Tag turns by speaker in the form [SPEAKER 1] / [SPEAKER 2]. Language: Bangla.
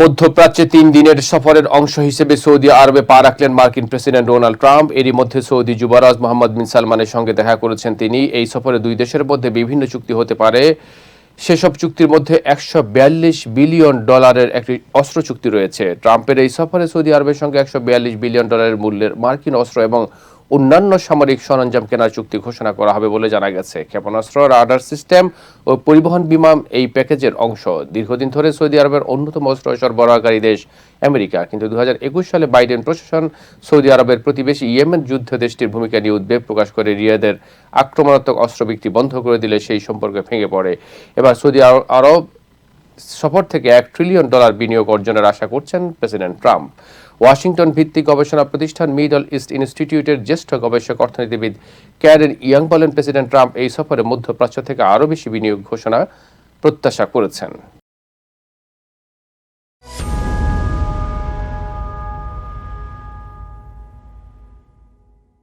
[SPEAKER 1] মধ্যপ্রাচ্যে তিন দিনের সফরের অংশ হিসেবে সৌদি আরবে পা রাখলেন মার্কিন প্রেসিডেন্ট ডোনাল্ড ট্রাম্প। এরই মধ্যে সৌদি যুবরাজ মোহাম্মদ বিন সালমানের সঙ্গে দেখা করেছেন তিনি। এই সফরে দুই দেশের মধ্যে বিভিন্ন চুক্তি হতে পারে। সেসব চুক্তির মধ্যে একশো বিয়াল্লিশ বিলিয়ন ডলারের একটি অস্ত্র চুক্তি রয়েছে। ট্রাম্পের এই সফরে সৌদি আরবের সঙ্গে একশো বিয়াল্লিশ বিলিয়ন ডলারের মূল্যের মার্কিন অস্ত্র এবং অন্যান্য সামরিক সরঞ্জাম কেনার চুক্তি ঘোষণা করা হবে বলে জানা গেছে। ক্ষেপণাস্ত্র, রাডার সিস্টেম ও পরিবহন বিমান এই প্যাকেজের অংশ। দীর্ঘদিন ধরে সৌদি আরবের অন্যতম অস্ত্র সরবরাহকারী দেশ আমেরিকা। কিন্তু দু হাজার একুশ সালে বাইডেন প্রশাসন সৌদি আরবের প্রতিবেশী ইয়েমেন যুদ্ধ দেশটির ভূমিকা নিয়ে উদ্বেগ প্রকাশ করে রিয়াদের আক্রমণাত্মক অস্ত্র বিক্রি বন্ধ করে দিলে সেই সম্পর্কে ভেঙে পড়ে। এবার সৌদি আর- আরব সফর থেকে এক ট্রিলিয়ন ডলার বিনিয়োগ অর্জনের আশা করছেন প্রেসিডেন্ট ট্রাম্প। ওয়াশিংটন ভিত্তিক গবেষণা প্রতিষ্ঠান মিডল ইস্ট ইনস্টিটিউটের জ্যেষ্ঠ গবেষক অর্থনীতিবিদ ক্যারেন ইয়াং বলেন, প্রেসিডেন্ট ট্রাম্প এই সফরে মধ্যপ্রাচ্য থেকে আরও বেশি বিনিয়োগ ঘোষণা প্রত্যাশা করেছেন।